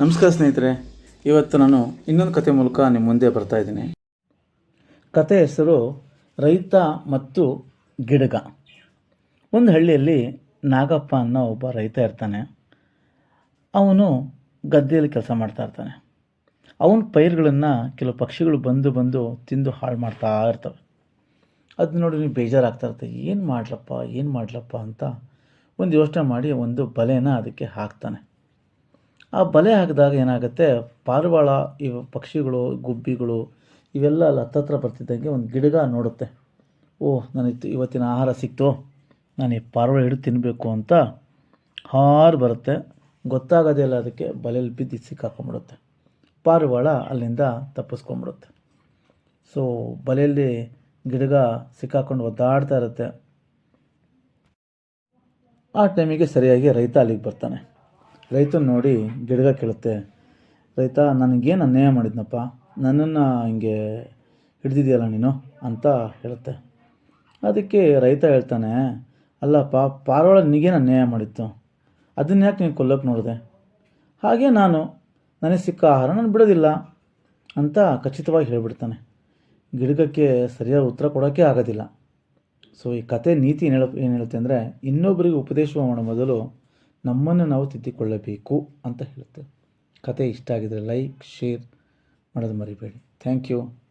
ನಮಸ್ಕಾರ ಸ್ನೇಹಿತರೆ, ಇವತ್ತು ನಾನು ಇನ್ನೊಂದು ಕತೆ ಮೂಲಕ ನಿಮ್ಮ ಮುಂದೆ ಬರ್ತಾ ಇದ್ದೀನಿ. ಕತೆ ಹೆಸರು ರೈತ ಮತ್ತು ಗಿಡಗ. ಒಂದು ಹಳ್ಳಿಯಲ್ಲಿ ನಾಗಪ್ಪ ಅನ್ನೋ ಒಬ್ಬ ರೈತ ಇರ್ತಾನೆ. ಅವನು ಗದ್ದೆಯಲ್ಲಿ ಕೆಲಸ ಮಾಡ್ತಾ ಇರ್ತಾನೆ. ಅವನ ಪೈರುಗಳನ್ನು ಕೆಲವು ಪಕ್ಷಿಗಳು ಬಂದು ಬಂದು ತಿಂದು ಹಾಳು ಮಾಡ್ತಾ ಇರ್ತವೆ. ಅದು ನೋಡಿ ನೀವು ಬೇಜಾರಾಗ್ತಾ ಇರುತ್ತೆ. ಏನು ಮಾಡಲಪ್ಪ ಏನು ಮಾಡಲಪ್ಪ ಅಂತ ಒಂದು ಯೋಚನೆ ಮಾಡಿ ಒಂದು ಬಲೆನ ಅದಕ್ಕೆ ಹಾಕ್ತಾನೆ. ಆ ಬಲೆ ಹಾಕಿದಾಗ ಏನಾಗುತ್ತೆ? ಪಾರಿವಾಳ ಇವು ಪಕ್ಷಿಗಳು, ಗುಬ್ಬಿಗಳು ಇವೆಲ್ಲ ಅಲ್ಲಿ ಹತ್ತತ್ರ ಬರ್ತಿದ್ದಂಗೆ ಒಂದು ಗಿಡಗ ನೋಡುತ್ತೆ. ಓಹ್, ನನಗೆ ಇವತ್ತಿನ ಆಹಾರ ಸಿಕ್ತು. ನಾನು ಈ ಪಾರಿವಾಳ ಹಿಡಿದು ತಿನ್ನಬೇಕು ಅಂತ ಹಾರು ಬರುತ್ತೆ. ಗೊತ್ತಾಗೋದೇ ಇಲ್ಲ ಅದಕ್ಕೆ ಬಲೆಯಲ್ಲಿ ಬಿದ್ದು ಸಿಕ್ಕಾಕೊಂಡ್ಬಿಡುತ್ತೆ ಪಾರಿವಾಳ ಅಲ್ಲಿಂದ ತಪ್ಪಿಸ್ಕೊಂಡ್ಬಿಡುತ್ತೆ ಸೊ ಬಲೆಯಲ್ಲಿ ಗಿಡಗ ಸಿಕ್ಕಾಕೊಂಡು ಒದ್ದಾಡ್ತಾ ಇರುತ್ತೆ. ಆ ಟೈಮಿಗೆ ಸರಿಯಾಗಿ ರೈತ ಅಲ್ಲಿಗೆ ಬರ್ತಾನೆ. ರೈತನ ನೋಡಿ ಗಿಡಗ ಕೇಳುತ್ತೆ. ರೈತ, ನನಗೇನು ಅನ್ಯಾಯ ಮಾಡಿದ್ನಪ್ಪ? ನನ್ನನ್ನು ಹಿಂಗೆ ಹಿಡ್ದಿದ್ಯಲ್ಲ ನೀನು? ಅಂತ ಹೇಳುತ್ತೆ. ಅದಕ್ಕೆ ರೈತ ಹೇಳ್ತಾನೆ, ಅಲ್ಲಪ್ಪ, ಪಾರಿವಾಳ ನಿಗೇನು ಅನ್ಯಾಯ ಮಾಡಿತ್ತು? ಅದನ್ನ ಯಾಕೆ ನೀನು ಕೊಲ್ಲಕ್ಕೆ ನೋಡಿದೆ? ಹಾಗೆ ನಾನು, ನನಗೆ ಸಿಕ್ಕ ಆಹಾರ ನಾನು ಬಿಡೋದಿಲ್ಲ ಅಂತ ಖಚಿತವಾಗಿ ಹೇಳಿಬಿಡ್ತಾನೆ. ಗಿಡಗಕ್ಕೆ ಸರಿಯಾದ ಉತ್ತರ ಕೊಡೋಕ್ಕೆ ಆಗೋದಿಲ್ಲ. ಸೊ ಈ ಕತೆ ನೀತಿ ಏನು ಹೇಳ ಏನು ಹೇಳುತ್ತೆ ಅಂದರೆ ಇನ್ನೊಬ್ಬರಿಗೆ ಉಪದೇಶ ಮಾಡೋ ಮೊದಲು ನಮ್ಮನ್ನು ನಾವು ತಿದ್ದಿಕೊಳ್ಳಬೇಕು ಅಂತ ಹೇಳುತ್ತೆ. ಕತೆ ಇಷ್ಟ ಆಗಿದ್ದರೆ ಲೈಕ್ ಶೇರ್ ಮಾಡೋದು ಮರಿಬೇಡಿ. Thank you